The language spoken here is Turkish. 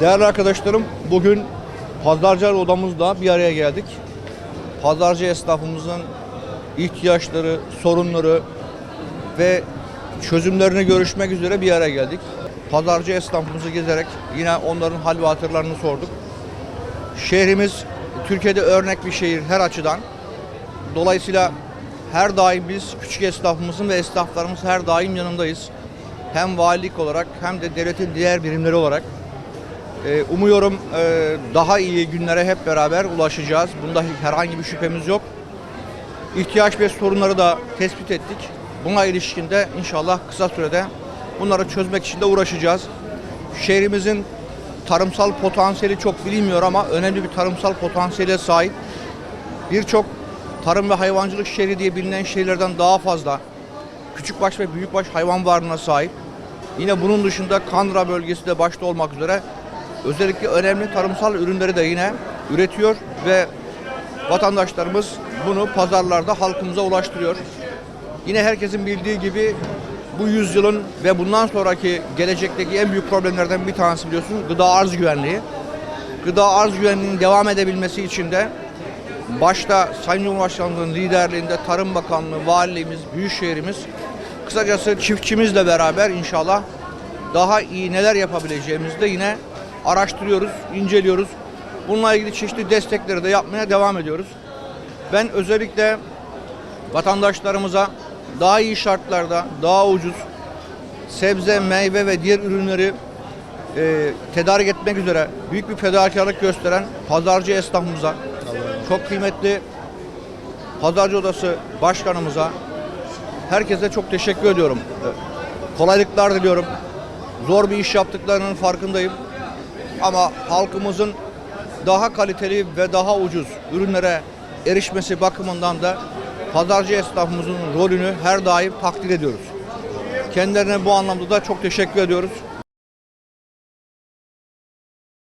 Değerli arkadaşlarım, bugün pazarcı odamızda bir araya geldik. Pazarcı esnafımızın ihtiyaçları, sorunları ve çözümlerini görüşmek üzere bir araya geldik. Pazarcı esnafımızı gezerek yine onların hal ve hatırlarını sorduk. Şehrimiz Türkiye'de örnek bir şehir her açıdan. Dolayısıyla her daim biz küçük esnafımızın ve esnaflarımız her daim yanındayız. Hem valilik olarak hem de devletin diğer birimleri olarak. Ee, umuyorum e, daha iyi günlere hep beraber ulaşacağız. Bunda herhangi bir şüphemiz yok. İhtiyaç ve sorunları da tespit ettik. Buna ilişkin de inşallah kısa sürede bunları çözmek için de uğraşacağız. Şehrimizin tarımsal potansiyeli çok bilinmiyor ama önemli bir tarımsal potansiyele sahip. Birçok tarım ve hayvancılık şehri diye bilinen şehirlerden daha fazla küçükbaş ve büyükbaş hayvan varlığına sahip. Yine bunun dışında Kandıra bölgesi de başta olmak üzere özellikle önemli tarımsal ürünleri de yine üretiyor ve vatandaşlarımız bunu pazarlarda halkımıza ulaştırıyor. Yine herkesin bildiği gibi bu yüzyılın ve bundan sonraki gelecekteki en büyük problemlerden bir tanesi biliyorsunuz gıda arz güvenliği. Gıda arz güvenliğinin devam edebilmesi için de başta Sayın Cumhurbaşkanlığı'nın liderliğinde Tarım Bakanlığı, Valiliğimiz, Büyükşehirimiz, kısacası çiftçimizle beraber inşallah daha iyi neler yapabileceğimizi de yine araştırıyoruz, inceliyoruz. Bununla ilgili çeşitli destekleri de yapmaya devam ediyoruz. Ben özellikle vatandaşlarımıza daha iyi şartlarda, daha ucuz sebze, meyve ve diğer ürünleri e, tedarik etmek üzere büyük bir fedakarlık gösteren pazarcı esnafımıza, çok kıymetli pazarcı odası başkanımıza, herkese çok teşekkür ediyorum. Kolaylıklar diliyorum. Zor bir iş yaptıklarının farkındayım. Ama halkımızın daha kaliteli ve daha ucuz ürünlere erişmesi bakımından da pazarcı esnafımızın rolünü her daim takdir ediyoruz. Kendilerine bu anlamda da çok teşekkür ediyoruz.